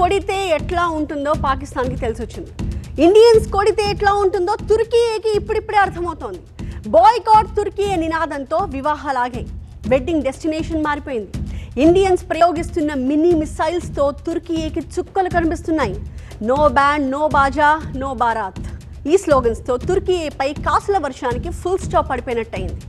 కొడితే ఎట్లా ఉంటుందో పాకిస్తాన్కి తెలిసి వచ్చింది ఇండియన్స్ కొడితే ఎట్లా ఉంటుందో తుర్కీకి ఇప్పుడిప్పుడే అర్థమవుతోంది. బాయ్కాట్ తుర్కీ నినాదంతో వివాహాలాగాయి. వెడ్డింగ్ డెస్టినేషన్ మారిపోయింది. ఇండియన్స్ ప్రయోగిస్తున్న మినీ మిసైల్స్తో తుర్కీకి చుక్కలు కనిపిస్తున్నాయి. No band no baja no baraat ఈ స్లోగన్స్తో తుర్కీపై కాసుల వర్షానికి ఫుల్ స్టాప్ పడిపోయినట్టయింది.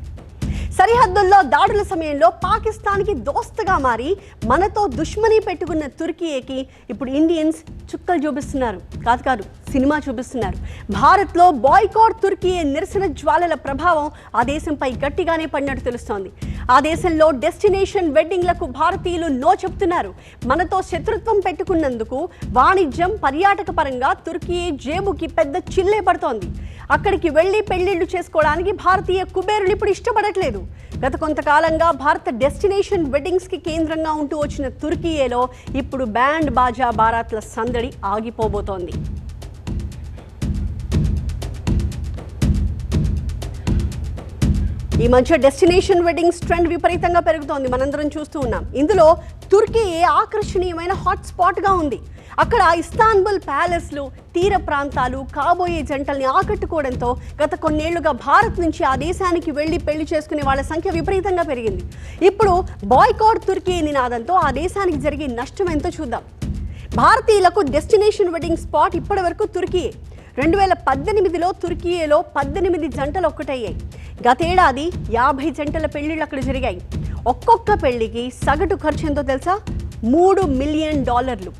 సరిహద్దుల్లో దాడుల సమయంలో పాకిస్తాన్కి దోస్తగా మారి మనతో దుష్మని పెట్టుకున్న తుర్కీకి ఇప్పుడు ఇండియన్స్ చుక్కలు చూపిస్తున్నారు. కాదు కాదు సినిమా చూపిస్తున్నారు. భారత్లో బాయ్కాట్ తుర్కీ నిరసన జ్వాలల ప్రభావం ఆ దేశంపై గట్టిగానే పడినట్టు తెలుస్తోంది. ఆ దేశంలో డెస్టినేషన్ వెడ్డింగ్లకు భారతీయులు నో చెప్తున్నారు. మనతో శత్రుత్వం పెట్టుకున్నందుకు వాణిజ్యం పర్యాటక పరంగా తుర్కీ జేబుకి పెద్ద చిల్లే పడుతోంది. అక్కడికి వెళ్ళి పెళ్ళిళ్ళు చేసుకోవడానికి భారతీయ కుబేరులు ఇప్పుడు ఇష్టపడట్లేదు. గత కొంతకాలంగా భారత డెస్టినేషన్ వెడ్డింగ్స్కి కేంద్రంగా ఉంటూ వచ్చిన తుర్కీయేలో ఇప్పుడు బ్యాండ్ బాజా బారాత్ల సందడి ఆగిపోబోతోంది. ఈ మధ్య డెస్టినేషన్ వెడ్డింగ్స్ ట్రెండ్ విపరీతంగా పెరుగుతోంది. మనందరం చూస్తూ ఉన్నాం. ఇందులో తుర్కీ ఆకర్షణీయమైన హాట్ స్పాట్గా ఉంది? అక్కడ ఇస్తాన్బుల్ ప్యాలెస్లు తీర ప్రాంతాలు కాబోయే జంటల్ని ఆకట్టుకోవడంతో గత కొన్నేళ్ళుగా భారత్ నుంచి ఆ దేశానికి వెళ్ళి పెళ్ళి చేసుకునే వాళ్ళ సంఖ్య విపరీతంగా పెరిగింది. ఇప్పుడు బాయ్కాట్ తుర్కీ నినాదంతో ఆ దేశానికి జరిగే నష్టం ఎంతో చూద్దాం. భారతీయులకు డెస్టినేషన్ వెడ్డింగ్ స్పాట్ ఇప్పటివరకు తుర్కీ తుర్కీయే. రెండు వేల పద్దెనిమిదిలో తుర్కీయేలో పద్దెనిమిది జంటలు ఒక్కటయ్యాయి. గతేడాది యాభై జంటల పెళ్ళిళ్ళు అక్కడ జరిగాయి. ఒక్కొక్క పెళ్ళికి సగటు ఖర్చు ఎంతో తెలుసా? మూడు మిలియన్ డాలర్లు.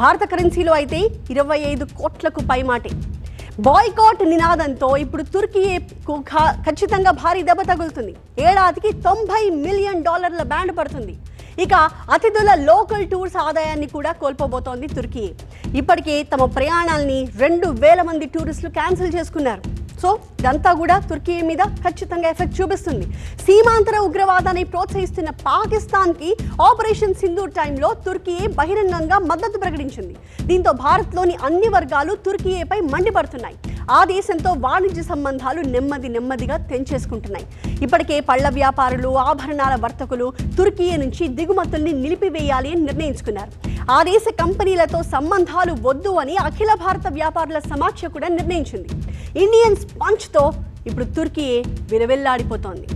భారత కరెన్సీలో అయితే ఇరవై ఐదు కోట్లకు పైమాటే. బాయ్కాట్ నినాదంతో ఇప్పుడు తుర్కీకు ఖచ్చితంగా భారీ దెబ్బ తగులుతుంది. ఏడాదికి తొంభై మిలియన్ డాలర్ల బ్యాండ్ పడుతుంది. ఇక అతిథుల లోకల్ టూర్స్ ఆదాయాన్ని కూడా కోల్పోబోతోంది తుర్కీ. ఇప్పటికే తమ ప్రయాణాల్ని రెండు వేల మంది టూరిస్టులు క్యాన్సిల్ చేసుకున్నారు. సో ఇదంతా కూడా తుర్కీ మీద ఖచ్చితంగా ఎఫెక్ట్ చూపిస్తుంది. సీమాంతర ఉగ్రవాదాన్ని ప్రోత్సహిస్తున్న పాకిస్తాన్కి ఆపరేషన్ సింధూర్ టైంలో తుర్కీ బహిరంగంగా మద్దతు ప్రకటించింది. దీంతో భారత్లోని అన్ని వర్గాలు తుర్కీపై మండిపడుతున్నాయి. ఆ దేశంతో వాణిజ్య సంబంధాలు నెమ్మది నెమ్మదిగా తెంచేసుకుంటున్నాయి. ఇప్పటికే పళ్ళ వ్యాపారులు ఆభరణాల వర్తకులు తుర్కీ నుంచి దిగుమతుల్ని నిలిపివేయాలి అని నిర్ణయించుకున్నారు. ఆ దేశ కంపెనీలతో సంబంధాలు వద్దు అని అఖిల భారత వ్యాపారుల సమాఖ్య కూడా నిర్ణయించింది. ఇండియన్ స్పాంచ్తో ఇప్పుడు తుర్కీ విరవెల్లాడిపోతోంది.